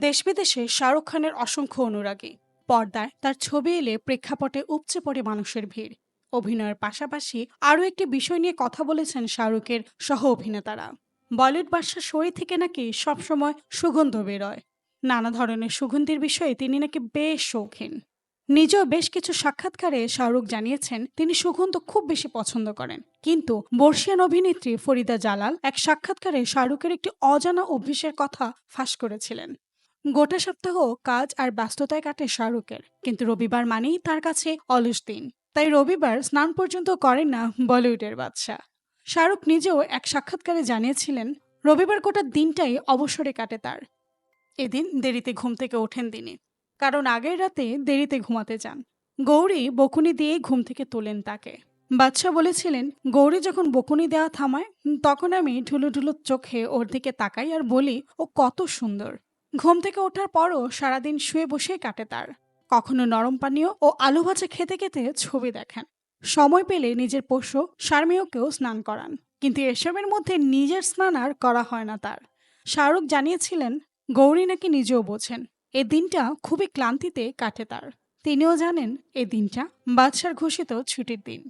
দেশ বিদেশে শাহরুখ খানের অসংখ্য অনুরাগী। পর্দায় তার ছবি এলে প্রেক্ষাপটে উপচে পড়ে মানুষের ভিড়। অভিনয়ের পাশাপাশি আরও একটি বিষয় নিয়ে কথা বলেছেন শাহরুখের সহ অভিনেতারা। বলিউড বাদশার শরীর থেকে নাকি সবসময় সুগন্ধ বেরোয়। নানা ধরনের সুগন্ধির বিষয়ে তিনি নাকি বেশ শৌখিন। নিজেও বেশ কিছু সাক্ষাৎকারে শাহরুখ জানিয়েছেন, তিনি সুগন্ধ খুব বেশি পছন্দ করেন। কিন্তু বর্ষিয়ান অভিনেত্রী ফরিদা জালাল এক সাক্ষাৎকারে শাহরুখের একটি অজানা অভ্যেসের কথা ফাঁস করেছিলেন। গোটা সপ্তাহ কাজ আর ব্যস্ততায় কাটে শাহরুখের, কিন্তু রবিবার মানেই তার কাছে অলস দিন। তাই রবিবার স্নান পর্যন্ত করেন না বলিউডের বাদশা শাহরুখ নিজেও এক সাক্ষাৎকারে জানিয়েছিলেন, রবিবার গোটা দিনটাই অবসরে কাটে তার। এদিন দেরিতে ঘুম থেকে ওঠেন তিনি, কারণ আগের রাতে দেরিতে ঘুমাতে যান। গৌরী বকুনি দিয়েই ঘুম থেকে তোলেন তাকে। বাদশা বলেছিলেন, গৌরী যখন বকুনি দেওয়া থামায়, তখন আমি ঢুলো ঢুলো চোখে ওর দিকে তাকাই আর বলি, ও কত সুন্দর। ঘুম থেকে ওঠার পরও সারাদিন শুয়ে বসেই কাটে তার। কখনো নরম পানীয় ও আলু ভাজা খেতে খেতে ছবি দেখেন। সময় পেলে নিজের পোষ্য শারমেয়কেও স্নান করান। কিন্তু এসবের মধ্যে নিজের স্নান আর করা হয় না তার। শাহরুখ জানিয়েছিলেন, গৌরী নাকি নিজেও বোঝেন। এ দিনটা খুবই ক্লান্তিতে কাটে তার। তিনিও জানেন, এ দিনটা বাদশার ঘোষিত ছুটির দিন।